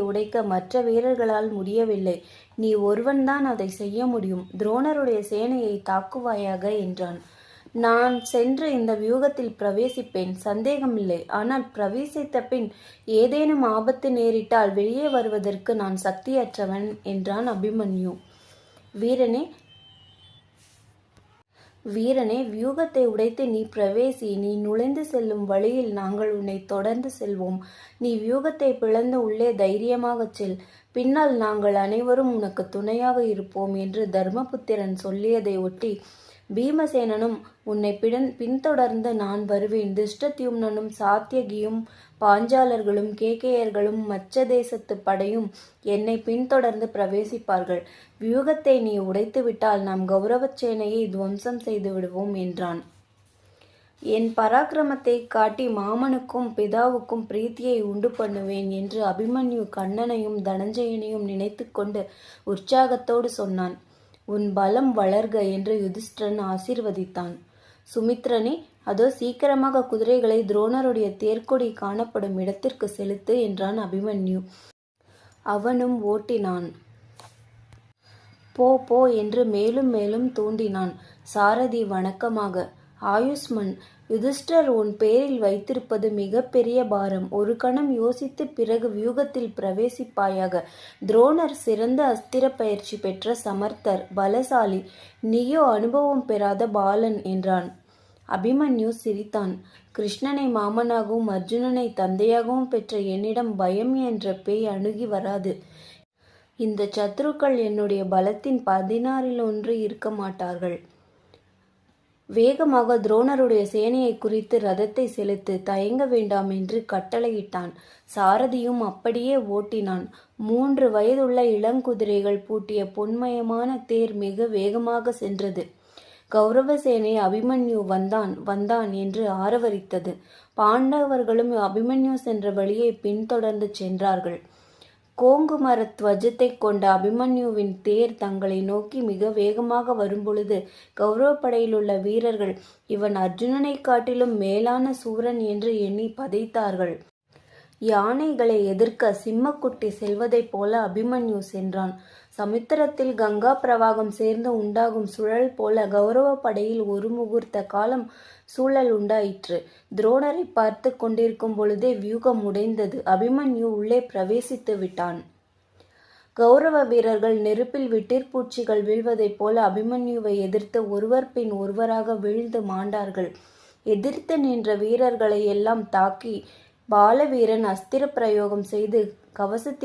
உடைக்க மற்ற வீரர்களால் முடியவில்லை. நீ ஒருவன்தான் அதை செய்ய முடியும். துரோணருடைய சேனையை தாக்குவாயாக என்றான். நான் சென்று இந்த வியூகத்தில் பிரவேசிப்பேன். சந்தேகமில்லை. ஆனால் பிரவேசித்த பின் ஏதேனும் ஆபத்து நேரிட்டால் வெளியே வருவதற்கு நான் சக்தியற்றவன் என்றான் அபிமன்யு. வீரனே வீரனே வியூகத்தை உடைத்து நீ பிரவேசி நீ நுழைந்து செல்லும் வழியில் நாங்கள் உன்னை தொடர்ந்து செல்வோம். நீ வியூகத்தை பிளந்து உள்ளே தைரியமாகச் செல். பின்னால் நாங்கள் அனைவரும் உனக்கு துணையாக இருப்போம் என்று தர்மபுத்திரன் சொல்லியதை ஒட்டி பீமசேனனும் உன்னை பிடன் பின்தொடர்ந்து நான் வருவேன். திருஷ்டத்யும்னனும் சாத்தியகியும் பாஞ்சாலர்களும் கேகேயர்களும் மச்ச தேசத்து படையும் என்னை பின்தொடர்ந்து பிரவேசிப்பார்கள். வியூகத்தை நீ உடைத்துவிட்டால் நாம் கௌரவச்சேனையை துவம்சம் செய்து விடுவோம் என்றான். என் பராக்கிரமத்தை காட்டி மாமனுக்கும் பிதாவுக்கும் பிரீத்தியை உண்டு பண்ணுவேன் என்று அபிமன்யு கண்ணனையும் தனஞ்சயனையும் நினைத்து கொண்டு உற்சாகத்தோடு சொன்னான். உன் பலம் வளர்க என்று யுதிஷ்டிரன் ஆசீர்வதித்தான். சுமித்ரனே அதோ சீக்கிரமாக குதிரைகளை துரோணருடைய தேர்க்கொடி காணப்படும் இடத்திற்கு செலுத்து என்றான் அபிமன்யு. அவனும் ஓட்டினான். போ போ என்று மேலும் மேலும் தூண்டினான். சாரதி வணக்கமாக ஆயுஷ்மன் யுதிஷ்டர் உன் பேரில் வைத்திருப்பது மிக பெரிய பாரம். ஒரு கணம் யோசித்து பிறகு வியூகத்தில் பிரவேசிப்பாயாக. துரோணர் சிறந்த அஸ்திர பயிற்சி பெற்ற சமர்த்தர் பலசாலி நீயோ அனுபவம் பெறாத பாலன் என்றான். அபிமன்யு சிரித்தான். கிருஷ்ணனை மாமனாகவும் அர்ஜுனனை தந்தையாகவும் பெற்ற என்னிடம் பயம் என்ற பேய் அணுகி வராது. இந்த சத்ருக்கள் என்னுடைய பலத்தின் பதினாறில் ஒன்று இருக்க மாட்டார்கள். வேகமாக துரோணருடைய சேனையை குறித்து ரதத்தை செலுத்து தயங்க வேண்டாம் என்று கட்டளையிட்டான். சாரதியும் அப்படியே ஓட்டினான். மூன்று வயதுள்ள இளங்குதிரைகள் பூட்டிய பொன்மயமான தேர் மிக வேகமாக சென்றது. கௌரவ சேனை அபிமன்யு வந்தான் வந்தான் என்று ஆரவரித்தது. பாண்டவர்களும் அபிமன்யு சென்ற வழியை பின்தொடர்ந்து சென்றார்கள். கோங்கு மரத் துவஜத்தை கொண்ட அபிமன்யுவின் தேர் தங்களை நோக்கி மிக வேகமாக வரும்பொழுது கௌரவப்படையிலுள்ள வீரர்கள் இவன் அர்ஜுனனைக் காட்டிலும் மேலான சூரன் என்று எண்ணி பதைத்தார்கள். யானைகளை எதிர்க்க சிம்மக்குட்டி செல்வதைப் போல அபிமன்யு சென்றான் சமுத்திரத்தில் கங்கா பிரவாகம் சேர்ந்து உண்டாகும் சுழல் போல கௌரவ படையில் ஒரு முகூர்த்த காலம் சூழல் உண்டாயிற்று. துரோணரை பார்த்து கொண்டிருக்கும் பொழுதே வியூகம் உடைந்தது. அபிமன்யு உள்ளே பிரவேசித்து விட்டான். கௌரவ வீரர்கள் நெருப்பில் விட்டிற்பூச்சிகள் வீழ்வதைப் போல அபிமன்யுவை எதிர்த்து ஒருவர் பின் ஒருவராக வீழ்ந்து மாண்டார்கள். எதிர்த்து நின்ற வீரர்களை எல்லாம் தாக்கி பாலவீரன் அஸ்திர பிரயோகம் செய்து கவசத்தை